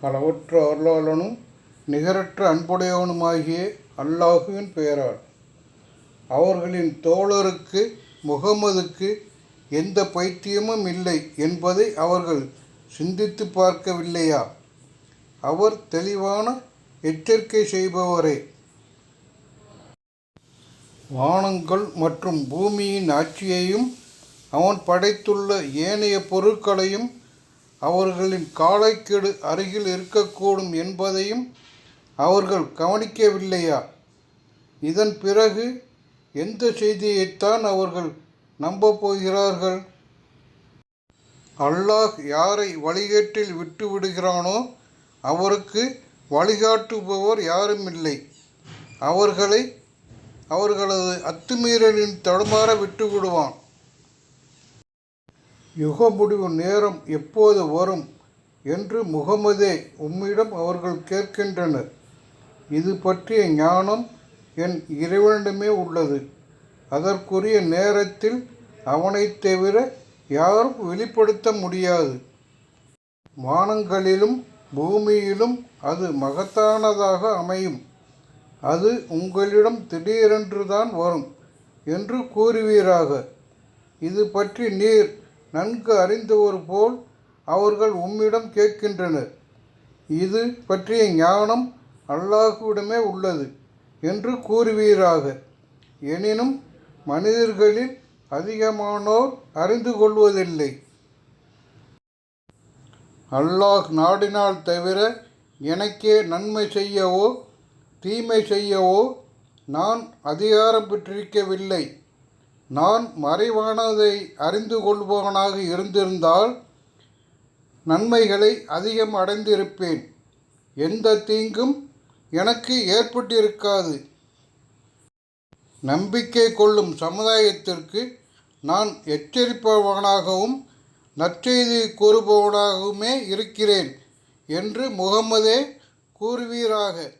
அளவற்ற அருளாளனும் நிகரற்ற அன்புடையவனுமாகிய அல்லாஹுவின் பெயரால். அவர்களின் தோழருக்கு முகமதுக்கு எந்த பைத்தியமும் இல்லை என்பதை அவர்கள் சிந்தித்து பார்க்கவில்லையா? அவர் தெளிவான எச்சரிக்கை செய்பவரே. வானங்கள் மற்றும் பூமியின் ஆட்சியையும் அவன் படைத்துள்ள ஏனைய பொருட்களையும் அவர்களின் காலைக்கெடு அருகில் இருக்கக்கூடும் என்பதையும் அவர்கள் கவனிக்கவில்லையா? இதன் பிறகு எந்த செய்தியைத்தான் அவர்கள் நம்பப் போகிறார்கள் அல்லாஹ் யாரை வழிகேட்டில் விட்டு விடுகிறானோ அவருக்கு வழிகாட்டுபவர் யாரும் இல்லை. அவர்களை அவர்களது அத்துமீறலின் தடுமாற விட்டு விடுவான் யுக முடிவு நேரம் எப்போது வரும் என்று முகமதே உம்மிடம் அவர்கள் கேட்கின்றனர். இது பற்றிய ஞானம் என் இறைவனிடமே உள்ளது. அதற்குரிய நேரத்தில் அவனைத் தவிர யாரும் வெளிப்படுத்த முடியாது. வானங்களிலும் பூமியிலும் அது மகத்தானதாக அமையும். அது உங்களிடம் திடீரென்று தான் வரும் என்று கூறுவீராக. இது பற்றி நீர் நன்கு அறிந்தவர் போல் அவர்கள் உம்மிடம் கேட்கின்றனர். இது பற்றிய ஞானம் அல்லாஹுவிடமே உள்ளது என்று கூறுவீராக. எனினும் மனிதர்களில் அதிகமானோர் அறிந்து கொள்வதில்லை. அல்லாஹ் நாடினால் தவிர எனக்கே நன்மை செய்யவோ தீமை செய்யவோ நான் அதிகாரம் பெற்றிருக்கவில்லை. நான் மறைவானதை அறிந்து கொள்பவனாக இருந்திருந்தால் நன்மைகளை அதிகம் அடைந்திருப்பேன். எந்த தீங்கும் எனக்கு ஏற்பட்டிருக்காது. நம்பிக்கை கொள்ளும் சமுதாயத்திற்கு நான் எச்சரிப்பவனாகவும் நற்செய்தி கூறுபவனாகவுமே இருக்கிறேன் என்று முகமதே கூறுவீராக.